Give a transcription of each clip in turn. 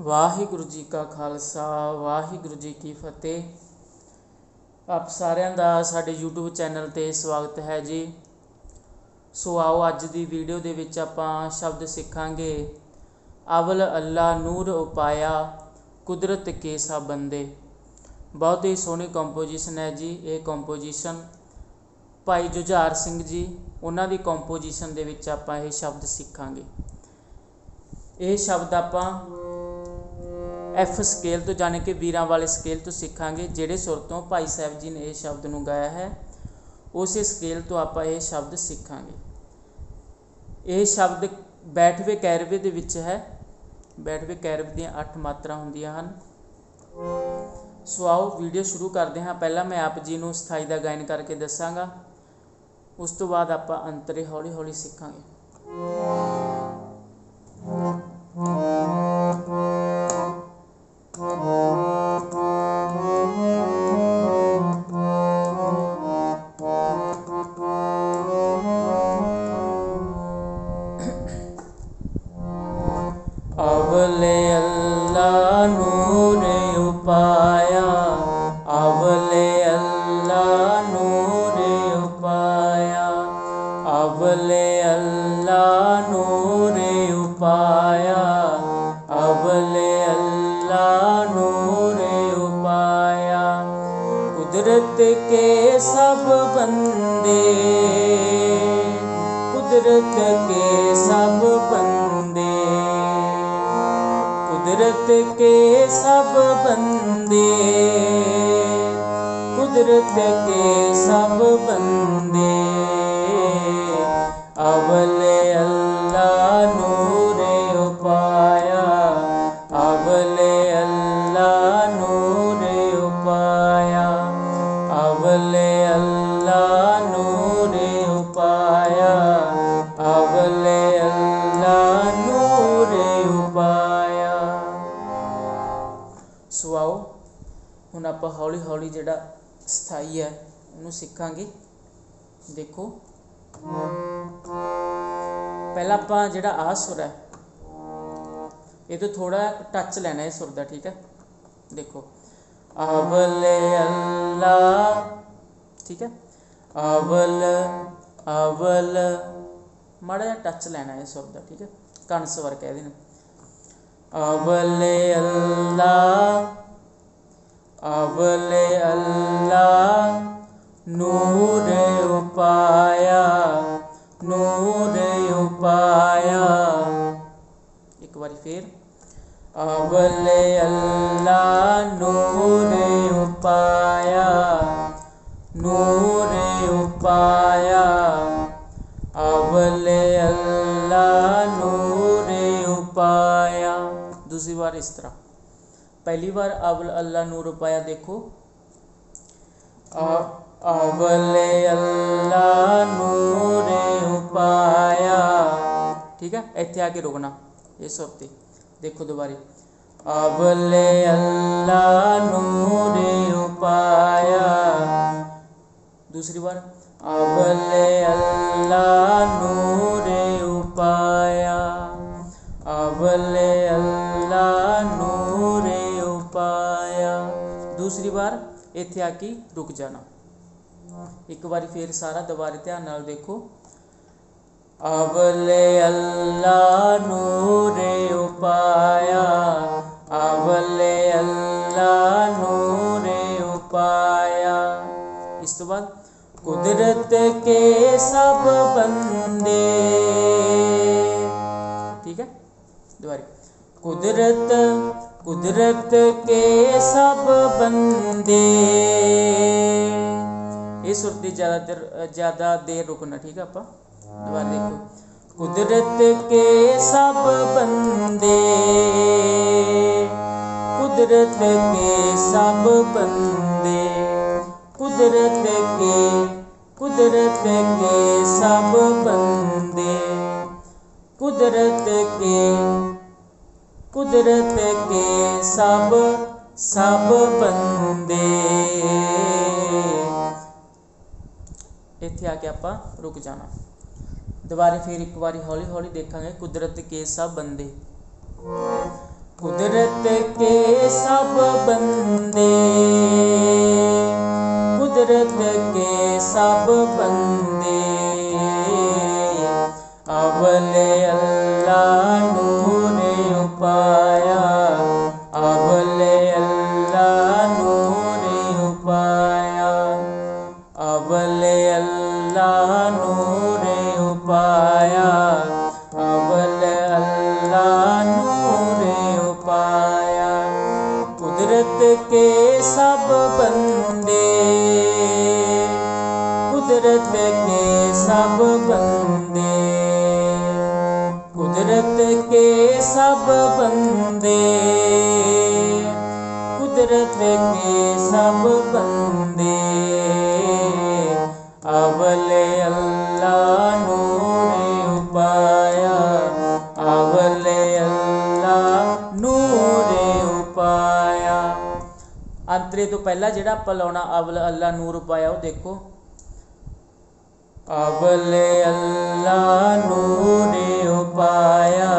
ਵਾਹਿਗੁਰੂ ਜੀ ਕਾ ਖਾਲਸਾ, ਵਾਹਿਗੁਰੂ ਜੀ ਕੀ ਫਤਿਹ। ਆਪ ਸਾਰਿਆਂ ਦਾ ਸਾਡੇ YouTube ਚੈਨਲ ਤੇ ਸਵਾਗਤ ਹੈ ਜੀ। ਸੋ ਆਓ ਅੱਜ ਦੀ ਵੀਡੀਓ ਦੇ ਵਿੱਚ ਆਪਾਂ ਸ਼ਬਦ ਸਿੱਖਾਂਗੇ, ਅਵਲ ਅੱਲਾ ਨੂਰ ਉਪਾਇਆ, ਕੁਦਰਤ ਕੇ ਸਾ ਬੰਦੇ। ਬਹੁਤ ਹੀ ਸੋਹਣੀ ਕੰਪੋਜੀਸ਼ਨ ਹੈ ਜੀ, ਇਹ ਕੰਪੋਜੀਸ਼ਨ ਭਾਈ ਜੁਝਾਰ ਸਿੰਘ ਜੀ, ਉਹਨਾਂ ਦੀ ਕੰਪੋਜੀਸ਼ਨ ਦੇ ਵਿੱਚ ਆਪਾਂ ਇਹ ਸ਼ਬਦ ਸਿੱਖਾਂਗੇ। ਇਹ ਸ਼ਬਦ ਆਪਾਂ ਐਫ ਸਕੇਲ ਤੋਂ ਜਾਣੇ ਕਿ ਵੀਰਾਂ ਵਾਲੇ ਸਕੇਲ ਤੋਂ ਸਿੱਖਾਂਗੇ, ਜਿਹੜੇ ਸੁਰ ਤੋਂ ਭਾਈ ਸਾਹਿਬ ਜੀ ਨੇ ਇਹ ਸ਼ਬਦ ਨੂੰ ਗਾਇਆ ਹੈ, ਉਸੇ ਸਕੇਲ ਤੋਂ ਆਪਾਂ ਇਹ ਸ਼ਬਦ ਸਿੱਖਾਂਗੇ। ਇਹ ਸ਼ਬਦ ਬੈਠਵੇ ਕੈਰਵੇ ਦੇ ਵਿੱਚ ਹੈ। ਬੈਠਵੇ ਕੈਰਵੇ ਦੀਆਂ 8 ਮਾਤਰਾ ਹੁੰਦੀਆਂ ਹਨ। ਸੋ ਆਓ ਵੀਡੀਓ ਸ਼ੁਰੂ ਕਰਦੇ ਹਾਂ ਪਹਿਲਾਂ ਮੈਂ ਆਪ ਜੀ ਨੂੰ ਸਥਾਈ ਦਾ ਗਾਇਨ ਕਰਕੇ ਦੱਸਾਂਗਾ ਉਸ ਤੋਂ ਬਾਅਦ ਆਪਾਂ ਅੰਤਰੇ ਹੌਲੀ ਹੌਲੀ ਸਿੱਖਾਂਗੇ अवले बंदे कुदरत के सब बंदे, कुदरत के सब बंदे, कुदरत के सब बंदे, अवले अल्लाह नूर उपाया अवले अल्लाह नूर उपाया अवले अल्लाह ਆਪਾਂ ਹੌਲੀ ਹੌਲੀ ਜਿਹੜਾ ਸਥਾਈ ਹੈ, ਉਹਨੂੰ ਸਿੱਖਾਂਗੇ। ਦੇਖੋ। ਪਹਿਲਾਂ ਆਪਾਂ ਜਿਹੜਾ ਆ ਸੁਰ ਹੈ ਇਹ ਤੋਂ ਥੋੜਾ ਟੱਚ ਲੈਣਾ ਹੈ ਸੁਰ ਦਾ, ਠੀਕ ਹੈ? ਦੇਖੋ। ਅਵਲੇ ਅੱਲਾ, ਠੀਕ ਹੈ? ਅਵਲ ਅਵਲ, ਮੜਾ ਜਿਹਾ ਟੱਚ ਲੈਣਾ ਹੈ ਸੁਰ ਦਾ, ਠੀਕ ਹੈ? ਕੰਨ ਸਵਰ ਕਹਿੰਦੇ ਨੇ ਅਵਲੇ ਅੱਲਾ अवले अल्लाह, नूर उपाया नूर उपाया। एक बार फिर। अवले अल्लाह, नूर उपाया नूर उपाया। अवले अल्लाह, नूर उपाया। दूसरी बार इस तरह। पहली बार अवल अल्लाह नूर पाया देखो। अवले अल्लाह नूर पाया। ठीक है? इतने आके रोकना ये सब ते देखो दोबारे। अवले अल्लाह नूर पाया। दूसरी बार। अवले अल्लाह नूर उपाया दूसरी बार ਇੱਥੇ ਆ ਕੇ ਰੁਕ ਜਾਣਾ ਇੱਕ ਵਾਰੀ ਫੇਰ ਸਾਰਾ ਦੁਬਾਰੇ ਧਿਆਨ ਨਾਲ ਦੇਖੋ अवले अल्लाह नूर उपाया अवले अल्लाह नूर उपाया इस तो बाद कुदरत के सब बंदे ठीक है दोबारा कुदरत कुदरत के सब बंदे। इस सुरती ज़्यादा देर ज़्यादा देर रुकना, ठीक है आपा दोबारा देखो। कुदरत के सब बंदे। कुदरत के सब बंदे। कुदरत के कुदरत के सब बंदे। कुदरत के कुदरत के सब सब बंदे। इत आके आप रुक जाना। दोबारे फिर एक बार हौली हौली देखा कुदरत के सब बंदे। कुदरत के सब बंदे। कुदरत के सब बंदे। ऋत्विक के सब बंदे अवले अल्लाह नूरे उपाया। अवले अल्लाह नूरे उपाया अंतरे तो पहला जेड़ा पल आना अल्लाह नूर उपाया वो देखो अवले अल्लाह नूरे उपाया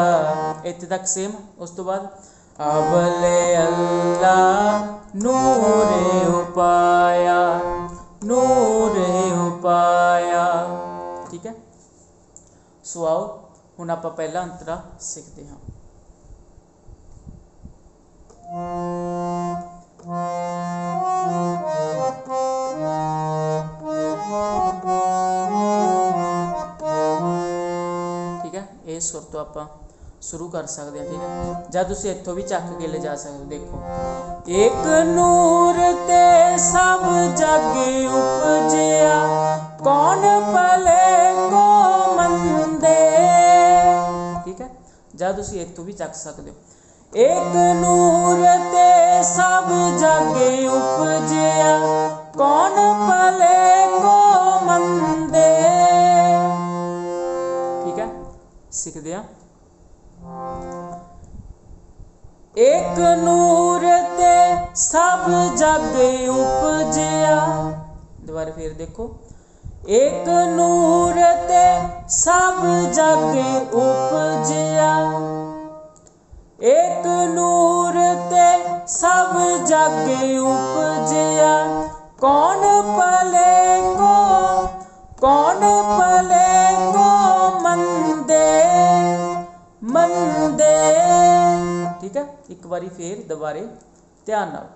इतने तक सेम उस तो बाद ਅਵਲੇ ਅੱਲਾ ਨੂਰੇ ਉਪਾਇਆ ਨੂਰੇ ਉਪਾਇਆ ਠੀਕ ਹੈ ਸੋ ਆਓ ਹੁਣ ਆਪਾਂ ਪਹਿਲਾ ਅੰਤਰਾ ਸਿੱਖਦੇ ਹਾਂ ਠੀਕ ਹੈ ਇਹ ਸੁਰ ਤੋਂ ਆਪਾਂ ਸ਼ੁਰੂ ਕਰ ਸਕਦੇ ਹਾਂ ਠੀਕ ਹੈ ਜਾਂ ਤੁਸੀਂ ਇੱਥੋਂ ਵੀ ਚੱਕ ਕੇ ਲੈ ਜਾ ਸਕਦੇ ਹੋ ਦੇਖੋ ਇੱਕ ਨੂਰ ਤੇ ਸਭ ਜਗ ਉਪਜਿਆ ਕੌਣ ਭਲੇ ਕੋ ਮੰਦੇ ਠੀਕ ਹੈ ਜਾਂ ਤੁਸੀਂ ਇੱਥੋਂ ਵੀ ਚੱਕ ਸਕਦੇ ਹੋ ਇੱਕ ਨੂਰ ਤੇ ਸਭ ਜਗ ਉਪਜਿਆ ਕੌਣ ਭਲੇ ਕੋ ਮੰਦੇ ਠੀਕ ਹੈ ਸਿੱਖਦੇ ਆ एक नूर ते सब जग उपजया। दोबारा फिर देखो। एक नूर ते सब जग उपजया। एक नूर ते सब जग उपजया। कौन पले ਮੰਦੇ ਠੀਕ ਹੈ ਇੱਕ ਵਾਰੀ ਫੇਰ ਦੁਬਾਰੇ ਧਿਆਨ ਨਾਲ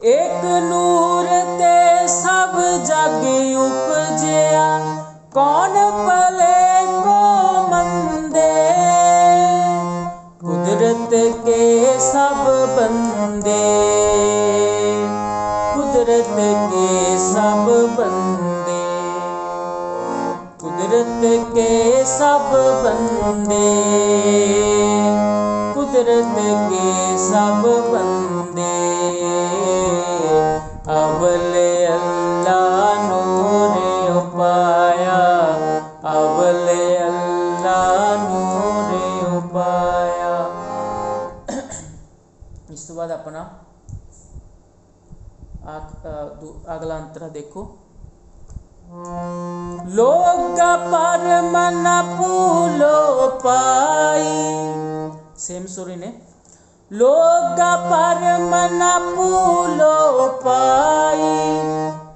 ਇੱਕ ਨੂਰ ਤੇ ਸਭ ਜਗ ਉਪਜਿਆ ਕੌਣ ਭਲੇ ਕੋ ਮੰਦੇ ਕੁਦਰਤ ਕੇ ਸਭ ਬੰਦੇ ਕੁਦਰਤ ਕੇ ਸਭ ਬੰਦੇ कुदरत के सब बंदे, कुदरत के सब बंदे अबल अल्लाह नूर उपाया अबल अल्लाह नूर उपाया इस तो बाद अपना अगला अंतरा देखो। लोग पर मन फूलो पाई। सेम सूरी ने लोग पर मन फूलो पाई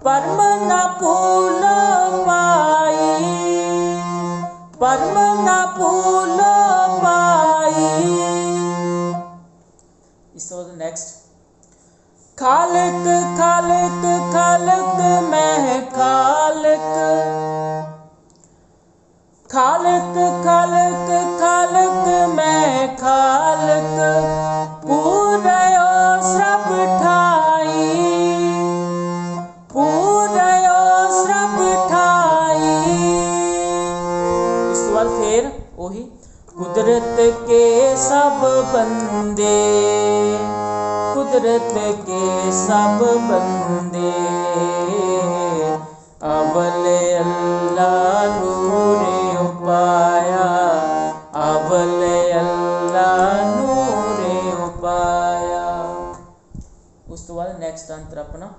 परम न फूलो पाई परम न फूलो बार फिर वही कुदरत के सब बंदे, कुदरत के सब बंदे। अबल अल्लाह नूर उपाया अबल अल्लाह नूर उपाया उस तो बाद नेक्स्ट अंतर अपना।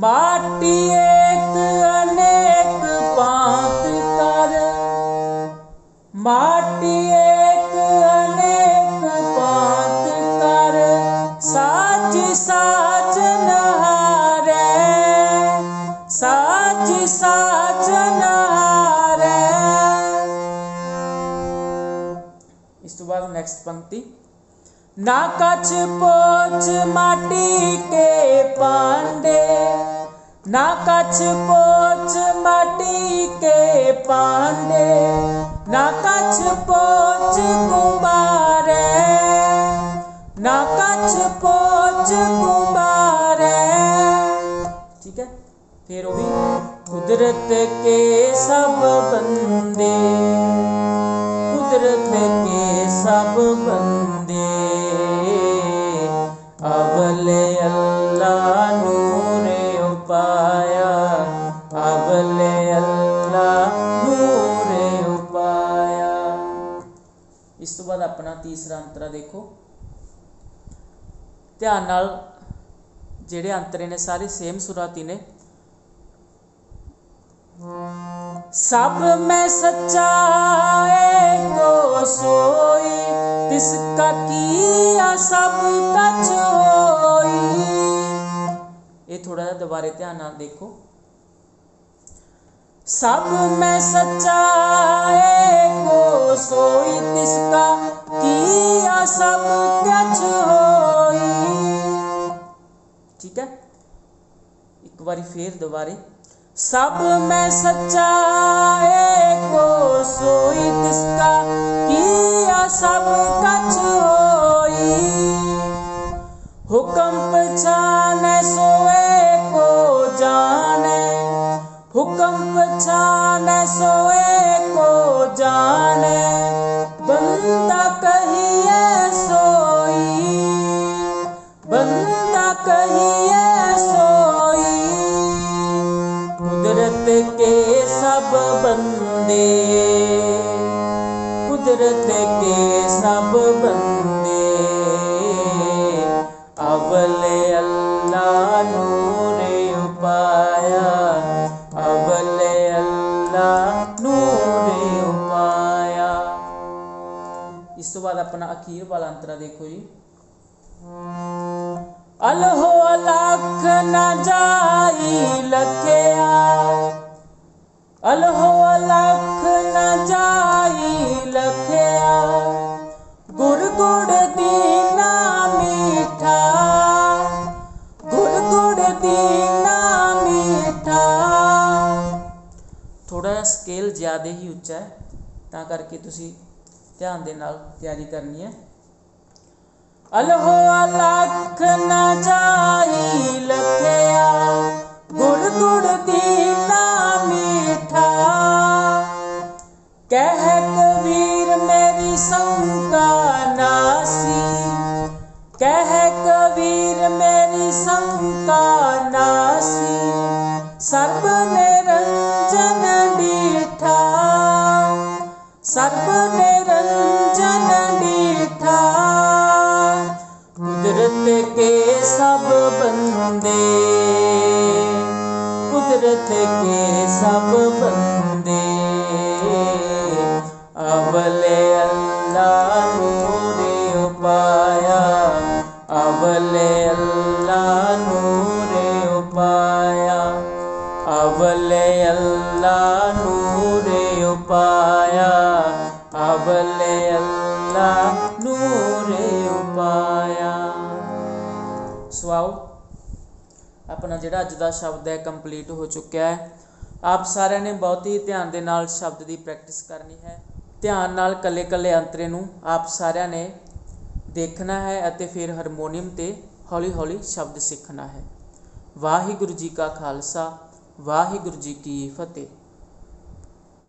माटी एक माटी एक अनेक पात कर, साच साच नहारे, साच साच नहारे। इस तो बाद नेक्स्ट पंक्ति। ना कछ पोच माटी के पांडे, ना कछ पोच माटी के पांडे पोच कुमारे ना कछ पोच कुमारे ठीक है? फिर वो भी कुदरत के सब बंदे, कुदरत के सब बंदे। ਬਾਅਦ ਆਪਣਾ ਤੀਸਰਾ ਅੰਤਰਾ ਦੇਖੋ ਧਿਆਨ ਨਾਲ ਜਿਹੜੇ ਅੰਤਰੇ ਨੇ ਸਾਰੇ ਸੇਮ ਸੁਰਾਤੀ ਨੇ सब में सच्चाए को सोई तिसका किया सब कछ होई ਇਹ ਥੋੜਾ ਜਿਹਾ ਦੁਬਾਰੇ ਧਿਆਨ ਨਾਲ ਦੇਖੋ सब में सच्चाए को सोई तिसका किया सब त्यज होई। ठीक है? एक बार फिर दोबारे। सब में सच्चाए को सोई सब बंदे। कुदरत के सब बंदे। अवले अल्लाह नूर उपाया अवले अल्लाह नूर उपाया इस तो बाद अपना अखीर वाला अंतरा देखो जी। अलहो अलख न जाई लख ਅਲਹੋ ਅਲਖ ਨਾ ਜਾਈ ਲਖਿਆ ਗੁਰ ਗੁੜ ਦੀਨਾ ਮੀਠਾ ਗੁਰ ਗੁੜ ਦੀਨਾ ਮੀਠਾ ਥੋੜਾ ਜਿਹਾ ਸਕੇਲ ਜ਼ਿਆਦਾ ਹੀ ਉੱਚਾ ਹੈ ਤਾਂ ਕਰਕੇ ਤੁਸੀਂ ਧਿਆਨ ਦੇ ਨਾਲ ਤਿਆਰੀ ਕਰਨੀ ਹੈ ਅਲਹੋ ਅਲਖ ਨਾ ਜਾਈ कुदरत के सब बंदे, कुदरत के सब बंदे। अवले अल्लाह नूरे उपाया अवले अल्लाह नूरे उपाया अवले अल्लाह नूरे उपाया अवले अल्लाह नूरे ਸੋ ਆਓ ਆਪਣਾ ਜਿਹੜਾ ਅੱਜ ਦਾ ਸ਼ਬਦ ਹੈ ਕੰਪਲੀਟ ਹੋ ਚੁੱਕਿਆ ਹੈ ਆਪ ਸਾਰਿਆਂ ਨੇ ਬਹੁਤ ਹੀ ਧਿਆਨ ਦੇ ਨਾਲ ਸ਼ਬਦ ਦੀ ਪ੍ਰੈਕਟਿਸ ਕਰਨੀ ਹੈ ਧਿਆਨ ਨਾਲ ਕੱਲੇ ਕੱਲੇ ਅੰਤਰੇ ਨੂੰ ਆਪ ਸਾਰਿਆਂ ਨੇ ਦੇਖਣਾ ਹੈ ਅਤੇ ਫਿਰ ਹਾਰਮੋਨੀਅਮ ਤੇ ਹੌਲੀ ਹੌਲੀ ਸ਼ਬਦ ਸਿੱਖਣਾ ਹੈ ਵਾਹਿਗੁਰੂ ਜੀ ਕਾ ਖਾਲਸਾ ਵਾਹਿਗੁਰੂ ਜੀ ਕੀ ਫਤਿਹ